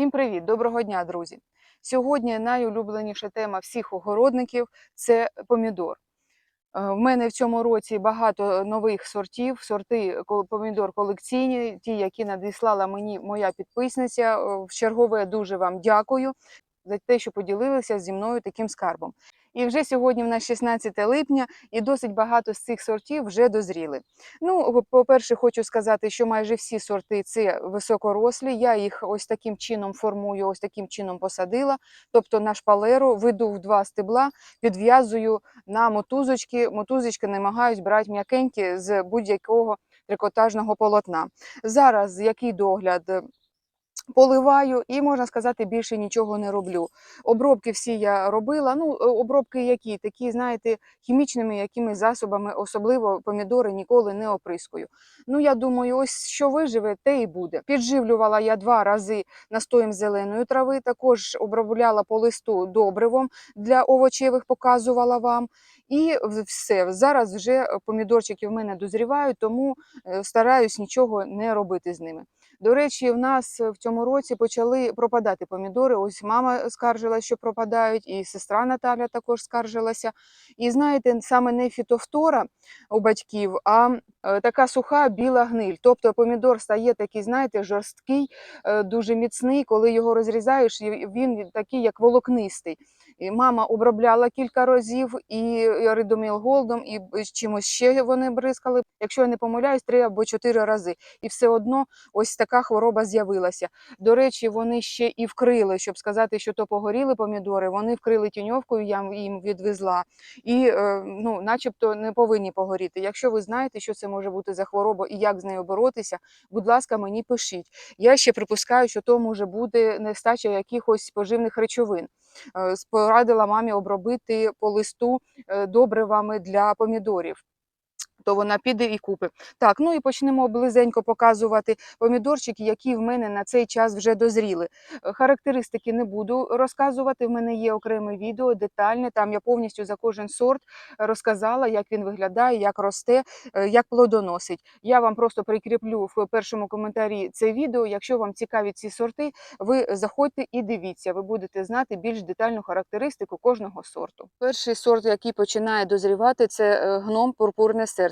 Всім привіт! Доброго дня, друзі! Сьогодні найулюбленіша тема всіх огородників це помідор. Е, В мене в цьому році багато нових сортів, сорти помідор колекційні, ті, які надіслала мені моя підписниця. Е, В чергове дуже вам дякую за те, що поділилися зі мною таким скарбом. І вже сьогодні в нас 16 липня, і досить багато з цих сортів вже дозріли. Ну, по-перше, хочу сказати, що майже всі сорти це високорослі. Я їх ось таким чином формую, ось таким чином посадила. Тобто на шпалеру веду в два стебла, підв'язую на мотузочки. Мотузочки намагаюсь брати м'якенькі з будь-якого трикотажного полотна. Зараз який догляд? Поливаю і можна сказати, більше нічого не роблю. Обробки всі я робила. Ну, е, обробки які? Такі, знаєте, хімічними якими засобами, особливо помідори ніколи не оприскую. Ну, я думаю, ось що виживе, те і буде. Підживлювала я два рази настоєм зеленої трави, також обробляла по листу добривом для овочевих, показувала вам. І все. Зараз вже помідорчики в мене дозрівають, тому е, стараюсь нічого не робити з ними. До речі, в нас в цьому році почали пропадати помідори. Ось мама скаржилась, що пропадають, і сестра Наталя також скаржилася. І знаєте, саме не фітофтора у батьків, а е, така суха біла гниль. Тобто помідор стає такий, знаєте, жорсткий, е, дуже міцний. Коли його розрізаєш, він такий, як волокнистий. І мама обробляла кілька разів і ридоміл голдом, і чимось ще вони бризкали. Якщо я не помиляюсь, три або чотири рази. І все одно ось така хвороба з'явилася. До речі, вони ще і вкрили, щоб сказати, що то погоріли помідори. Вони вкрили тіньовкою, я їм відвезла, і е, ну, начебто не повинні погоріти. Якщо ви знаєте, що це може бути за хвороба і як з нею боротися, будь ласка, мені пишіть. Я ще припускаю, що то може бути нестача якихось поживних речовин. Е, Порадила мамі обробити по листу е, добривами для помідорів. То вона піде і купить. Так, ну і почнемо близенько показувати помідорчики, які в мене на цей час вже дозріли. Е, Характеристики не буду розказувати. В мене є окреме відео, детальне. Там я повністю за кожен сорт розказала, як він виглядає, як росте, е, як плодоносить. Я вам просто прикріплю в першому коментарі це відео. Якщо вам цікаві ці сорти, ви заходьте і дивіться. Ви будете знати більш детальну характеристику кожного сорту. Перший сорт, який починає дозрівати, це е, гном пурпурне серце.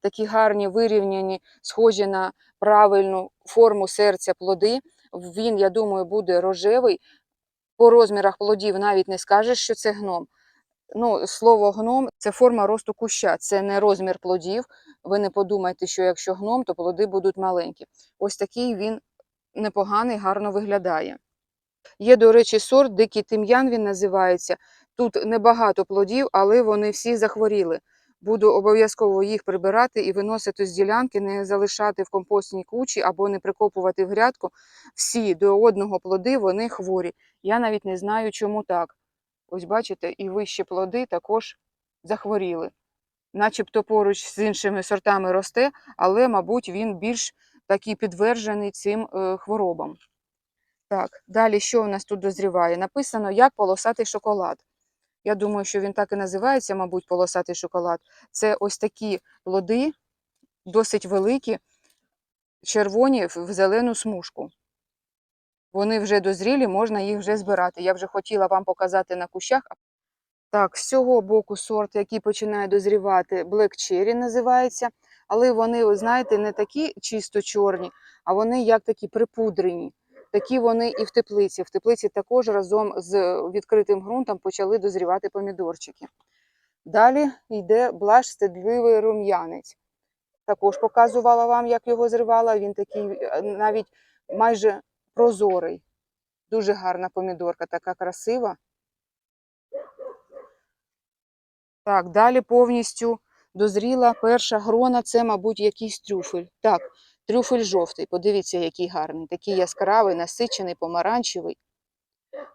Такі гарні, вирівняні, схожі на правильну форму серця плоди. Він, я думаю, буде рожевий. По розмірах плодів навіть не скажеш, що це гном. Ну, слово гном це форма росту куща, це не розмір плодів. Ви не подумайте, що якщо гном, то плоди будуть маленькі. Ось такий він непоганий, гарно виглядає. Є, до речі, сорт дикий тим'ян він називається. Тут небагато плодів, але вони всі захворіли. Буду обов'язково їх прибирати і виносити з ділянки, не залишати в компостній кучі або не прикопувати в грядку. Всі до одного плоди вони хворі. Я навіть не знаю, чому так. Ось бачите, і вищі плоди також захворіли. Начебто поруч з іншими сортами росте, але, мабуть, він більш такий підтверджений цим е, хворобам. Так, далі що у нас тут дозріває? Написано, як полосатий шоколад. Я думаю, що він так і називається, мабуть, полосатий шоколад. Це ось такі плоди, досить великі, червоні в зелену смужку. Вони вже дозрілі, можна їх вже збирати. Я вже хотіла вам показати на кущах. Так, з цього боку сорт, який починає дозрівати, Black Cherry називається. Але вони, ви знаєте, не такі чисто чорні, а вони як такі припудрені. Такі вони і в теплиці. В теплиці також разом з відкритим ґрунтом почали дозрівати помідорчики. Далі йде блаш стедливий рум'янець. Також показувала вам, як його зривала. Він такий е, навіть майже прозорий. Дуже гарна помідорка, така красива. Так, далі повністю дозріла перша грона, це, мабуть, якийсь трюфель. Так, трюфель жовтий. Подивіться, який гарний, такий яскравий, насичений, помаранчевий.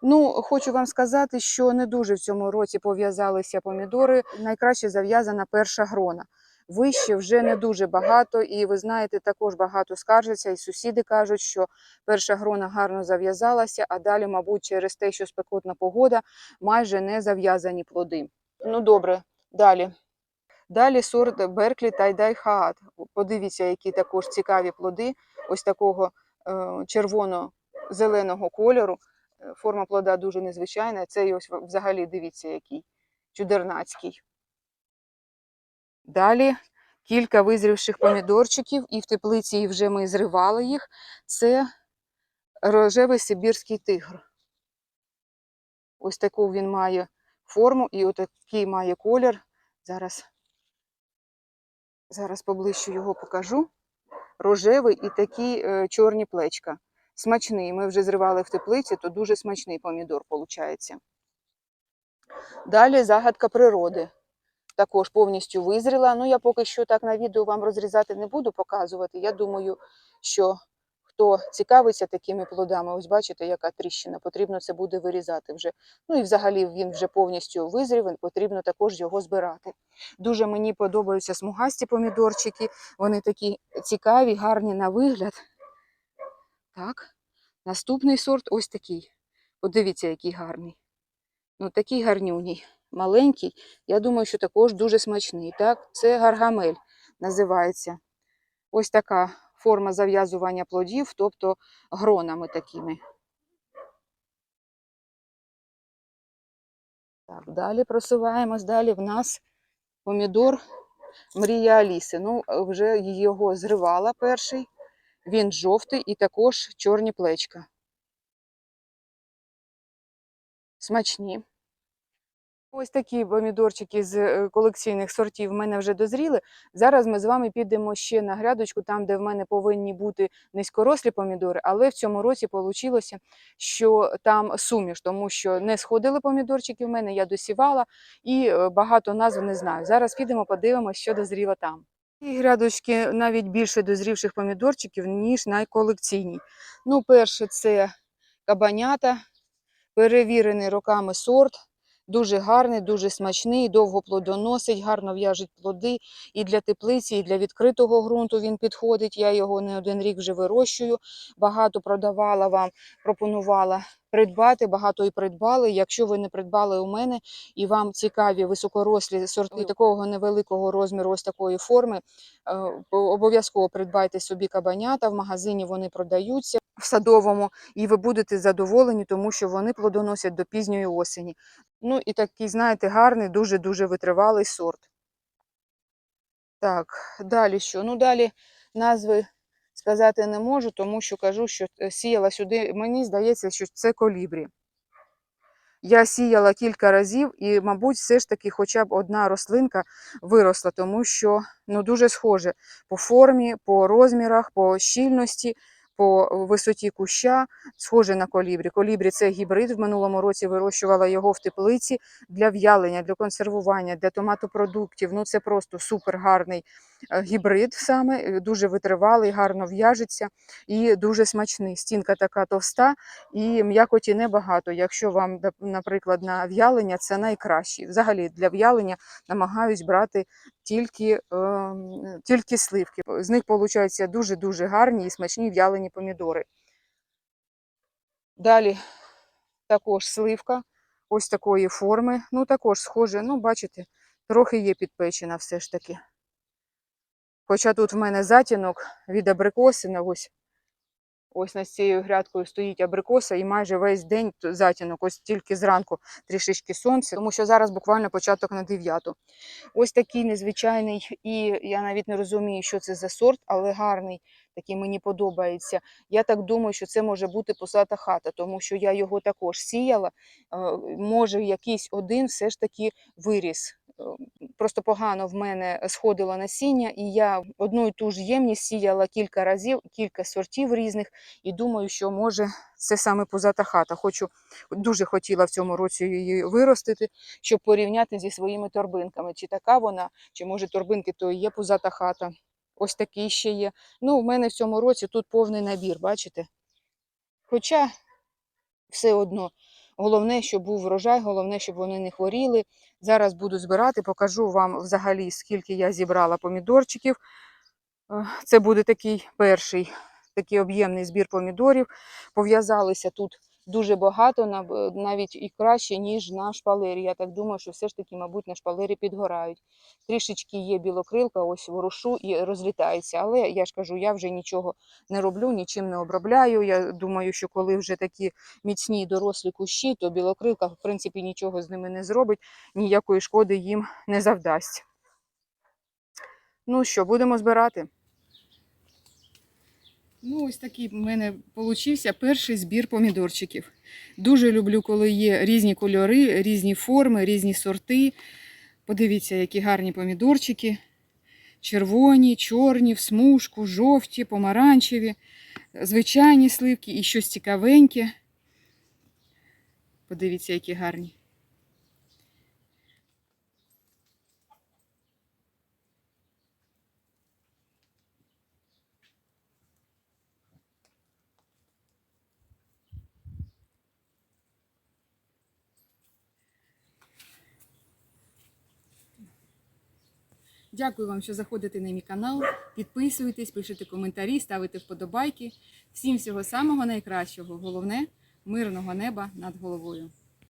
Ну, хочу вам сказати, що не дуже в цьому році пов'язалися помідори. Найкраще зав'язана перша грона. Вище вже не дуже багато, і ви знаєте, також багато скаржаться, і сусіди кажуть, що перша грона гарно зав'язалася, а далі, мабуть, через те, що спекотна погода, майже не зав'язані плоди. Ну, добре, далі. Далі сорт Берклі Тайдай Хаат. Подивіться, які також цікаві плоди, ось такого е, червоно зеленого кольору. Е, Форма плода дуже незвичайна. Цей ось взагалі дивіться, який чудернацький. Далі кілька визрівших помідорчиків, і в теплиці вже ми зривали їх. Це рожевий сибірський тигр. Ось таку він має форму і отакий має колір. Зараз, зараз поближче його покажу. Рожевий і такі е, чорні плечка. Смачний. Ми вже зривали в теплиці, то дуже смачний помідор виходить. Далі загадка природи. Також повністю визріла. Ну, я поки що так на відео вам розрізати не буду показувати. Я думаю, що хто цікавиться такими плодами, ось бачите, яка тріщина, потрібно це буде вирізати вже. Ну і взагалі він вже повністю визрів, потрібно також його збирати. Дуже мені подобаються смугасті помідорчики, вони такі цікаві, гарні на вигляд. Так, наступний сорт ось такий. Подивіться, який гарний. Ну, такий гарнюній, маленький. Я думаю, що також дуже смачний. Так, це гаргамель називається. Ось така форма зав'язування плодів, тобто гронами такими. Так, далі просуваємось. Далі в нас помідор Мрія Аліси. Ну, вже його зривала перший. Він жовтий і також чорні плечка. Смачні. Ось такі помідорчики з е, колекційних сортів в мене вже дозріли. Зараз ми з вами підемо ще на грядочку, там, де в мене повинні бути низькорослі помідори, але в цьому році вийшло, що там суміш, тому що не сходили помідорчики в мене, я досівала і е, багато назв не знаю. Зараз підемо, подивимося, що дозріло там. І грядочки навіть більше дозрівших помідорчиків, ніж на колекційній. Ну, перше, це кабанята, перевірений роками сорт. Дуже гарний, дуже смачний, довго плодоносить, гарно в'яжуть плоди. І для теплиці, і для відкритого ґрунту він підходить. Я його не один рік вже вирощую. Багато продавала вам, пропонувала придбати, багато і придбали. Якщо ви не придбали у мене і вам цікаві високорослі сорти такого невеликого розміру, ось такої форми, е, обов'язково придбайте собі кабанята. В магазині вони продаються в садовому, і ви будете задоволені, тому що вони плодоносять до пізньої осені. Ну і такий, знаєте, гарний, дуже-дуже витривалий сорт. Так, далі що? Ну, далі назви сказати не можу, тому що кажу, що е, сіяла сюди, мені здається, що це колібрі. Я сіяла кілька разів, і, мабуть, все ж таки хоча б одна рослинка виросла, тому що ну, дуже схоже по формі, по розмірах, по щільності, по висоті куща, схоже на колібрі. Колібрі це гібрид. В минулому році вирощувала його в теплиці для в'ялення, для консервування, для томатопродуктів. Ну це просто супер гарний е, гібрид саме, е, дуже витривалий, гарно в'яжеться і дуже смачний. Стінка така товста і м'якоті небагато. Якщо вам, наприклад, на в'ялення, це найкраще. Взагалі для в'ялення намагаюсь брати тільки, е, тільки сливки. З них виходять дуже-дуже гарні і смачні в'ялені помідори. Далі також сливка ось такої форми. Ну, також схоже, ну, бачите, трохи є підпечена все ж таки. Хоча тут в мене затінок від абрикосина, ось. Ось над цією грядкою стоїть абрикоса і майже весь день затінок, ось тільки зранку трішечки сонця, тому що зараз буквально початок на 9. Ось такий незвичайний, і я навіть не розумію, що це за сорт, але гарний, такий мені подобається. Я так думаю, що це може бути посата хата, тому що я його також сіяла. Е, Може, якийсь один все ж таки виріс. Просто погано в мене сходило насіння, і я одну і ту ж ємність сіяла кілька разів, кілька сортів різних, і думаю, що може це саме позата хата. Хочу дуже хотіла в цьому році її виростити, щоб порівняти зі своїми торбинками. Чи така вона, чи може торбинки, то є позата хата. Ось такий ще є. Ну, в мене в цьому році тут повний набір, бачите? Хоча все одно. Головне, щоб був врожай, головне, щоб вони не хворіли. Зараз буду збирати, покажу вам взагалі, скільки я зібрала помідорчиків. Е, Це буде такий перший такий об'ємний збір помідорів. Пов'язалися тут дуже багато, нав- навіть і краще, ніж на шпалері. Я так думаю, що все ж таки, мабуть, на шпалері підгорають. Трішечки є білокрилка, ось ворушу і розлітається. Але я ж кажу, я вже нічого не роблю, нічим не обробляю. Я думаю, що коли вже такі міцні дорослі кущі, то білокрилка, в принципі, нічого з ними не зробить, ніякої шкоди їм не завдасть. Ну що, будемо збирати. Ну, ось такий в мене получився перший збір помідорчиків. Дуже люблю, коли є різні кольори, різні форми, різні сорти. Подивіться, які гарні помідорчики. Червоні, чорні, в смужку, жовті, помаранчеві, звичайні сливки і щось цікавеньке. Подивіться, які гарні. Дякую вам, що заходите на мій канал. Підписуйтесь, пишете коментарі, ставите вподобайки. Всім всього самого найкращого. Головне мирного неба над головою.